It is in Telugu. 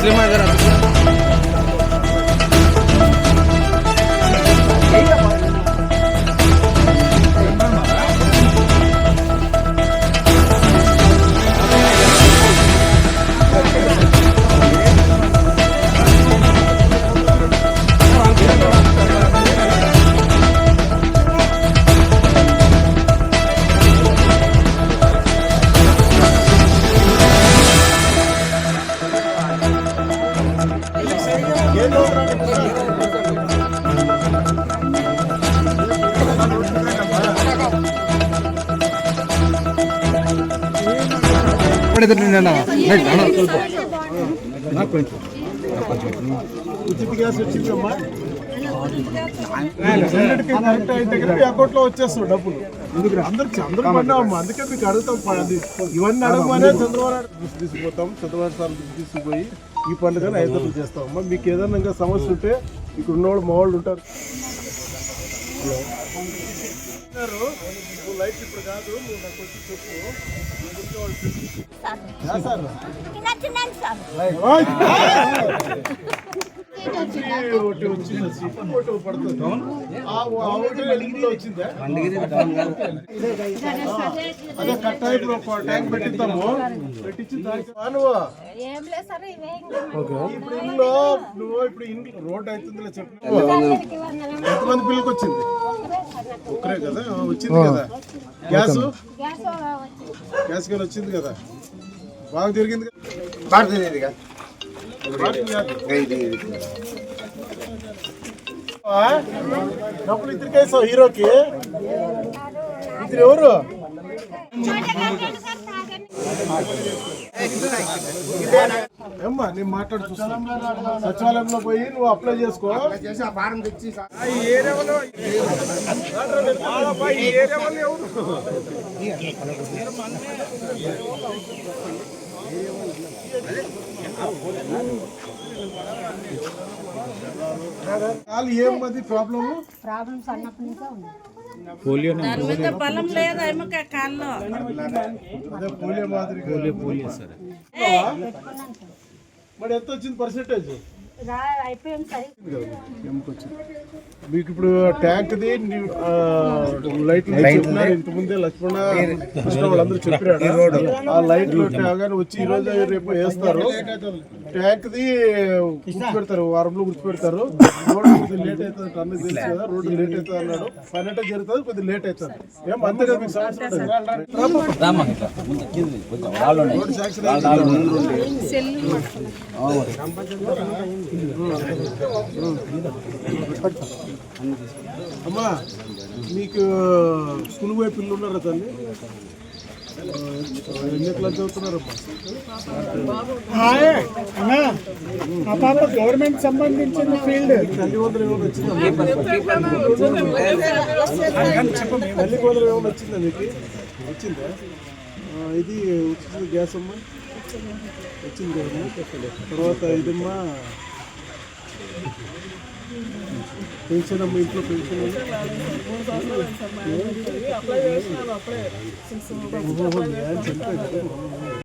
Muslim ఉచిత గ్యాస్ వచ్చిందమ్మా కరెక్ట్ అయితే కనుక అకౌంట్లో వచ్చేస్తాం డబ్బులు ఎందుకు అందరికి అందరూ పడ్డామమ్మా అందుకే మీకు అడుగుతాం ఇవన్నీ అడగమనే చంద్రబాబు తీసుకుపోతాం. చంద్రబాబు సార్ తీసుకుపోయి ఈ పండుగను ఐదు చేస్తామమ్మా మీకు ఏదైనా ఇంకా సమస్య ఉంటే ఇక్కడ ఉన్నవాళ్ళు మా వాళ్ళు ఉంటారు. లైట్ ఇప్పుడు కాదు నువ్వు నాకు వచ్చి చెప్పు. సార్. అదే కట్ట ఇప్పుడు ఒక ట్యాంక్ సార్ ఇవే ఇప్పుడు ఇంట్లో నువ్వు ఇప్పుడు ఇంట్లో రోడ్ అవుతుందిలే చెప్పు ఎంతమంది పిల్లకి వచ్చింది ఒక్కరే కదా వచ్చింది కదా గ్యాస్ గ్యాస్ కానీ వచ్చింది కదా బాగా తిరిగింది కదా? బాగా తిరిగింది. ఆ? డబ్బులు ఇద్దరికేసావు హీరోకి ఇద్దరు ఎవరు? ఏమ్మా నేను మాట్లాడు చూస్తాను సచివాలయంలో పోయి నువ్వు అప్లై చేసుకో చేసి ఏమది ప్రాబ్లము ప్రాబ్లమ్స్ అన్నప్పటి నుంచే ఉంది మీద బలం లేదు ఎమ్మక కాల్లో? పోలియో మాదిరి పోలియో పోలియో సరే. మరి ఎంత వచ్చింది పర్సెంటేజ్ అయిపోయింది సరే మీకు ఇప్పుడు ట్యాంక్ ది లైట్ చెప్పినారు ఇంత ముందే లక్ష్మణ కృష్ణ వాళ్ళందరూ చెప్పారు ఆ లైట్ ట్యాగానే వచ్చి ఈ రోజు రేపు వేస్తారు. ట్యాంక్ ది గుర్తుపెడతారు వారంలో గుర్తుపెడతారు. రోడ్డు కొద్దిగా లేట్ అవుతుంది అన్నీ తెలుసు కదా రోడ్డు లేట్ అవుతుంది అన్నాడు. పని అంటే జరుగుతుంది కొద్దిగా లేట్ అవుతుంది. ఏం అంతే కదా మీకు సమస్య. Road sanction. అమ్మా మీకు స్కూల్ పోయే పిల్లలు ఉన్నారా తల్లి? ఆ, పాప గవర్నమెంట్ సంబంధించిన ఫీల్డ్. తల్లి వందలు ఏమైనా వచ్చిందా వచ్చిందా మీకు వచ్చిందా? ఇది ఉచిత గ్యాస్ అమ్మా. వచ్చింది కదమ్మా తర్వాత ఇదమ్మా పెన్షన్ అమ్మ ఇంట్లో పెన్షన్ ఓహో, న్యాయం చెప్పాడు